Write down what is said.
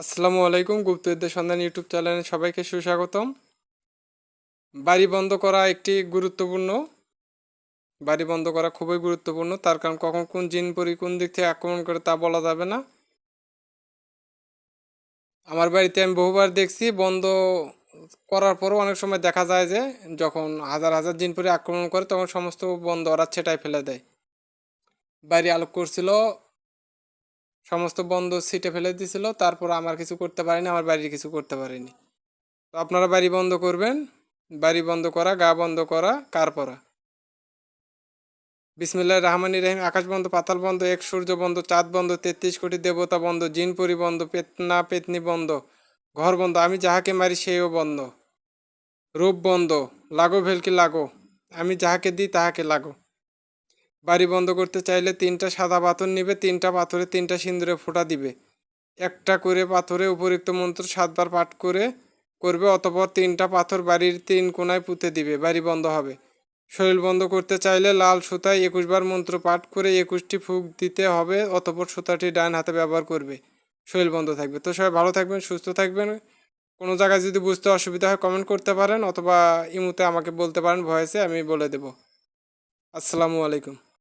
আসসালামু আলাইকুম গুপ্তবিদ্যা সন্ধান ইউটিউব চ্যানেলে সবাইকে সুস্বাগতম। বাড়ি বন্ধ করা একটি গুরুত্বপূর্ণ, বাড়ি বন্ধ করা খুবই গুরুত্বপূর্ণ। তার কারণ কখন কোন জিন পরি কোন দিক থেকে আক্রমণ করে তা বলা যাবে না। আমার বাড়িতে আমি বহুবার দেখছি, বন্ধ করার পরও অনেক সময় দেখা যায় যে, যখন হাজার হাজার জিন পরি আক্রমণ করে, তখন সমস্ত বন্ধ ওরা ছেটাই ফেলে দেয়। বাড়ি আলোক করছিল সমস্ত বন্ধ সিটে ফেলে দিছিল তারপর আমার কিছু করতে পারিনি, আমার বাড়ির কিছু করতে পারিনি। তো আপনারা বাড়ি বন্ধ করবেন, বাড়ি বন্ধ করা, গা বন্ধ করা, কার পরা? বিসমিল্লাহ রহমানি রহিম, আকাশ বন্ধ, পাতাল বন্ধ, এক সূর্য বন্ধ, চাঁদ বন্ধ, তেত্রিশ কোটি দেবতা বন্ধ জিনপুরি বন্ধ, পেতনা পেতনি বন্ধ, ঘর বন্ধ, আমি যাহাকে মারি সেও বন্ধ, রূপ বন্ধ, লাগো ভেলকি লাগো, আমি যাহাকে দিই তাহাকে লাগো। বাড়ি বন্ধ করতে চাইলে তিনটা সাদা পাথর নিবে, তিনটা পাথরে তিনটা সিন্দুরে ফোঁটা দিবে। একটা করে পাথরে উপরিক্ত মন্ত্র সাতবার পাঠ করে করবে, অতপর তিনটা পাথর বাড়ির তিন কোনায় পুঁতে দিবে, বাড়ি বন্ধ হবে। শরীর বন্ধ করতে চাইলে লাল সুতায় একুশবার মন্ত্র পাঠ করে একুশটি ফুক দিতে হবে, অতপর সুতাটি ডান হাতে ব্যবহার করবে। শরীর বন্ধ থাকবে। তো সবাই ভালো থাকবেন, সুস্থ থাকবেন। কোনো জায়গায় যদি বুঝতে অসুবিধা হয় কমেন্ট করতে পারেন, অথবা ইমুতে আমাকে বলতে পারেন, ভয়েসে আমি বলে দেব। আসসালামু আলাইকুম।